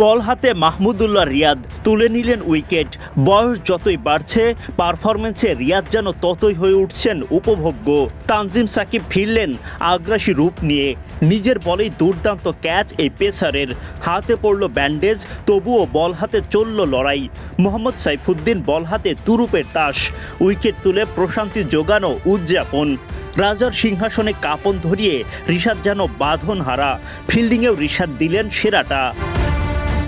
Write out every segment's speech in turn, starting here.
বল হাতে মাহমুদুল্লাহ রিয়াদ তুলে নিলেন উইকেট। বয়স যতই বাড়ছে পারফরমেন্সে রিয়াদ যেন ততই হয়ে উঠছেন উপভোগ্য। তানজিম সাকিব ফিরলেন আগ্রাসী রূপ নিয়ে। নিজের বলেই দুর্দান্ত ক্যাচ এই পেসারের। হাতে পড়ল ব্যান্ডেজ, তবুও বল হাতে চলল লড়াই। মোহাম্মদ সাইফুদ্দিন বল হাতে তুরুপের তাস। উইকেট তুলে প্রশান্তি জোগানো উদযাপন। রাজার সিংহাসনে কাপন ধরিয়ে ঋষাদ যেন বাঁধন হারা ফিল্ডিংয়েও ঋষাদ দিলেন সেরাটা।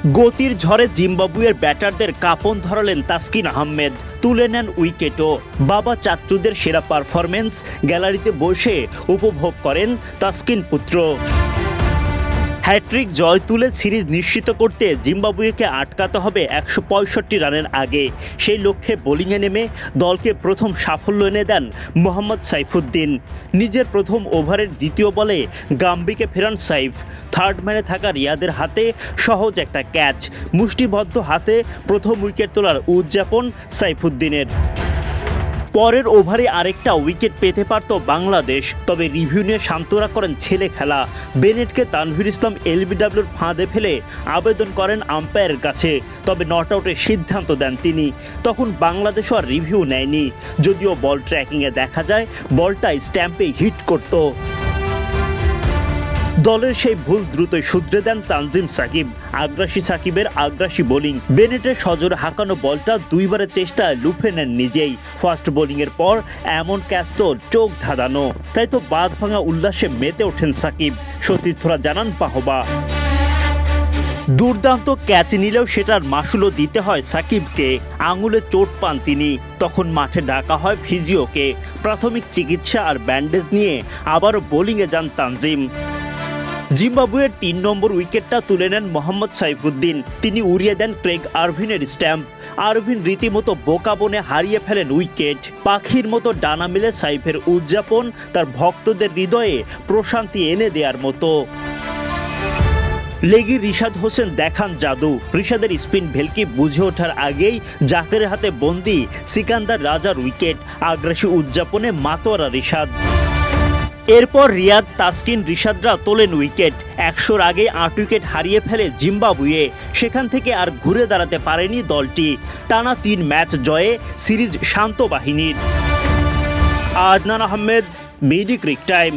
গতির ঝড়ে জিম্বাবুয়ের ব্যাটারদের কাপন ধরালেন তাসকিন আহমেদ। তুলে নেন উইকেটও। বাবা চাচ্চুদের সেরা পারফরমেন্স গ্যালারিতে বসে উপভোগ করেন তাসকিন পুত্র। হ্যাট্রিক জয় তুলে সিরিজ নিশ্চিত করতে জিম্বাবুয়েকে আটকাতে হবে একশো পঁয়ষট্টি রানের আগে। সেই লক্ষ্যে বোলিংয়ে নেমে দলকে প্রথম সাফল্য এনে দেন মোহাম্মদ সাইফুদ্দিন। নিজের প্রথম ওভারের দ্বিতীয় বলে গাম্বিকে ফেরান সাইফ। থার্ড ম্যানে থাকা রিয়াদের হাতে সহজ একটা ক্যাচ। মুষ্টিবদ্ধ হাতে প্রথম উইকেট তোলার উদযাপন সাইফুদ্দিনের। পরের ওভারে আরেকটা উইকেট পেতে পারত বাংলাদেশ, তবে রিভিউ নিয়ে সান্ত্বনা করেন ছেলে খেলা। বেনেটকে তানভীর ইসলাম এলবিডাব্লিউর ফাঁদে ফেলে আবেদন করেন আম্পায়ারের কাছে, তবে নট আউটের সিদ্ধান্ত দেন তিনি। তখন বাংলাদেশও আর রিভিউ নেয়নি, যদিও বল ট্র্যাকিংয়ে দেখা যায়, বলটা স্ট্যাম্পে হিট করতো। দলের সেই ভুল দ্রুতই শুধরে দেন তানজিম সাকিব। আগ্রাসী সাকিবের আগ্রাসী বোলিং। বেনেটের সজোরে হাঁকানো বলটা দুইবারের চেষ্টায় লুফে নেন নিজেই। ফার্স্ট বোলিংয়ের পর এমন ক্যাচ তো চোখ ধাঁধানো। তাই তো বাঁধ ভাঙা উল্লাসে মেতে ওঠেন সাকিব। সতীর্থরা জানান পাহবা। দুর্দান্ত ক্যাচ নিলেও সেটার মাসুলও দিতে হয় সাকিবকে। আঙুলে চোট পান তিনি। তখন মাঠে ডাকা হয় ফিজিওকে। প্রাথমিক চিকিৎসা আর ব্যান্ডেজ নিয়ে আবারও বোলিংয়ে যান তানজিম। জিম্বাবুয়ের তিন নম্বর উইকেটটা তুলে নেন মোহাম্মদ সাইফুদ্দিন। তিনি উড়িয়ে দেন ক্রেগ আরভিনের স্ট্যাম্প। আরভিন রীতিমতো বোকা বনে হারিয়ে ফেলেন উইকেট। পাখির মতো ডানা মেলে সাইফের উদযাপন, তার ভক্তদের হৃদয়ে প্রশান্তি এনে দেওয়ার মতো। লেগি রিশাদ হোসেন দেখান জাদু। রিশাদের স্পিন ভেলকি বুঝে ওঠার আগেই জাকের হাতে বন্দি সিকান্দার রাজার উইকেট। আগ্রাসী উদযাপনে মাতোয়ারা রিশাদ। এরপর রিয়াদ, তাসকিন, রিশাদরা তোলেন উইকেট। একশোর আগে আট উইকেট হারিয়ে ফেলে জিম্বাবুয়ে। সেখান থেকে আর ঘুরে দাঁড়াতে পারেনি দলটি। টানা তিন ম্যাচ জয়ে সিরিজ শান্ত বাহিনীর। Adnan Ahmed, BD Cric Time.